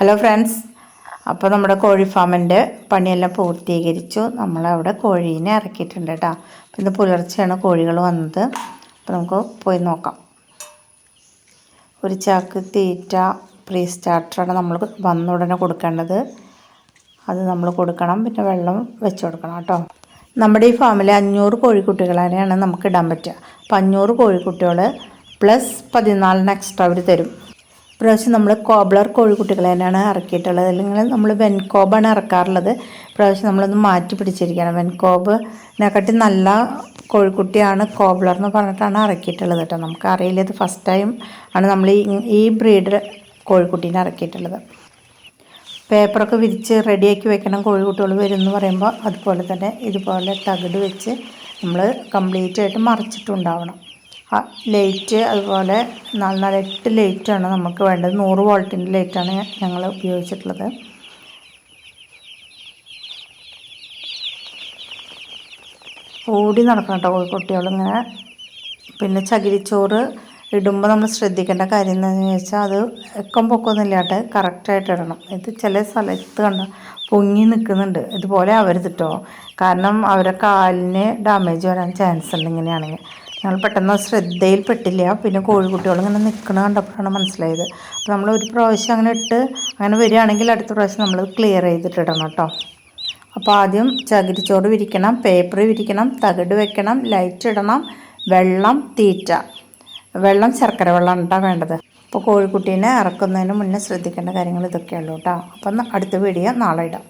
Hello friends അപ്പോൾ നമ്മുടെ കോഴി ഫാമിന്റെ പണിയെല്ലാം പൂർത്തീകരിച്ചു. നമ്മളവിടെ കോഴീനെ ഇറക്കിയിട്ടുണ്ട് കേട്ടോ. അപ്പോൾ ഇന്ന് പുലർച്ചെയാണ് കോഴികൾ വന്നത്. അപ്പോൾ നമുക്ക് പോയി നോക്കാം. ഒരു ചാക്ക് തീറ്റ പ്രീ സ്റ്റാർട്ടറാണ് നമ്മൾ വന്ന ഉടനെ കൊടുക്കേണ്ടത്. അത് നമ്മൾ കൊടുക്കണം. പിന്നെ വെള്ളം വെച്ച് കൊടുക്കണം കേട്ടോ. നമ്മുടെ ഈ ഫാമിൽ അഞ്ഞൂറ് കോഴിക്കുട്ടികളെയാണ് നമുക്ക് ഇടാൻ പറ്റുക. അപ്പോൾ അഞ്ഞൂറ് കോഴിക്കുട്ടികൾ പ്ലസ് പതിനാലിന് എക്സ്ട്രാ അവർ തരും. ഇപ്രാവശ്യം നമ്മൾ കോബ്ലർ കോഴിക്കുട്ടികളെ തന്നെയാണ് ഇറക്കിയിട്ടുള്ളത്. അല്ലെങ്കിൽ നമ്മൾ വെൻകോബാണ് ഇറക്കാറുള്ളത്. പ്രാവശ്യം നമ്മളൊന്ന് മാറ്റി പിടിച്ചിരിക്കുകയാണ്. വെൻകോബിനെക്കാട്ടി നല്ല കോഴിക്കുട്ടിയാണ് കോബ്ലർ എന്ന് പറഞ്ഞിട്ടാണ് ഇറക്കിയിട്ടുള്ളത് കേട്ടോ. നമുക്ക് അറിയില്ല ഇത് ഫസ്റ്റ് ടൈം ആണ് നമ്മൾ ഈ ബ്രീഡ് കോഴിക്കുട്ടീനെ ഇറക്കിയിട്ടുള്ളത്. പേപ്പറൊക്കെ വിരിച്ച് റെഡിയാക്കി വെക്കണം കോഴിക്കുട്ടികൾ വരും എന്ന് പറയുമ്പോൾ അതുപോലെ തന്നെ ഇതുപോലെ തകിട് വെച്ച് നമ്മൾ കംപ്ലീറ്റ് ആയിട്ട് മറിച്ചിട്ടുണ്ടാവണം. ലൈറ്റ് അതുപോലെ നാല് എട്ട് ലൈറ്റാണ് നമുക്ക് വേണ്ടത്. നൂറ് വോൾട്ടിന്റെ ലൈറ്റാണ് ഞങ്ങൾ ഉപയോഗിച്ചിട്ടുള്ളത്. ഓടി നടക്കണം കേട്ടോ കോഴിക്കുട്ടികളിങ്ങനെ പിന്നെ ചകിരിച്ചോറ് ഇടുമ്പോൾ നമ്മൾ ശ്രദ്ധിക്കേണ്ട കാര്യം എന്താണെന്ന് വെച്ചാൽ അത് എക്കം പൊക്കൊന്നും ഇല്ലാണ്ട് കറക്റ്റായിട്ട് ഇടണം. ഇത് ചില സ്ഥലത്ത് കണ്ട പൊങ്ങി നിൽക്കുന്നുണ്ട്. ഇതുപോലെ അവരുതിട്ടോ കാരണം അവരെ കാലിന് ഡാമേജ് വരാൻ ചാൻസ് ഉണ്ട് ഇങ്ങനെയാണെങ്കിൽ. ഞങ്ങൾ പെട്ടെന്ന് ശ്രദ്ധയിൽപ്പെട്ടില്ല. പിന്നെ കോഴിക്കുട്ടികൾ ഇങ്ങനെ നിൽക്കണ കണ്ടപ്പോഴാണ് മനസ്സിലായത്. അപ്പോൾ നമ്മൾ ഒരു പ്രാവശ്യം അങ്ങനെ ഇട്ട് അങ്ങനെ വരികയാണെങ്കിൽ അടുത്ത പ്രാവശ്യം നമ്മൾ ക്ലിയർ ചെയ്തിട്ടിടണം കേട്ടോ. അപ്പോൾ ആദ്യം ചകിരിച്ചോറ് വിരിക്കണം പേപ്പർ വിരിക്കണം തകിട് വെക്കണം ലൈറ്റ് ഇടണം വെള്ളം തീറ്റ. വെള്ളം ശർക്കര വെള്ളം ഉണ്ടാ വേണ്ടത്. അപ്പോൾ കോഴിക്കുട്ടീനെ ഇറക്കുന്നതിന് മുന്നേ ശ്രദ്ധിക്കേണ്ട കാര്യങ്ങൾ ഇതൊക്കെയുള്ളൂ കേട്ടോ. അപ്പം അടുത്ത വീഡിയോ നാളെ ഇടാം.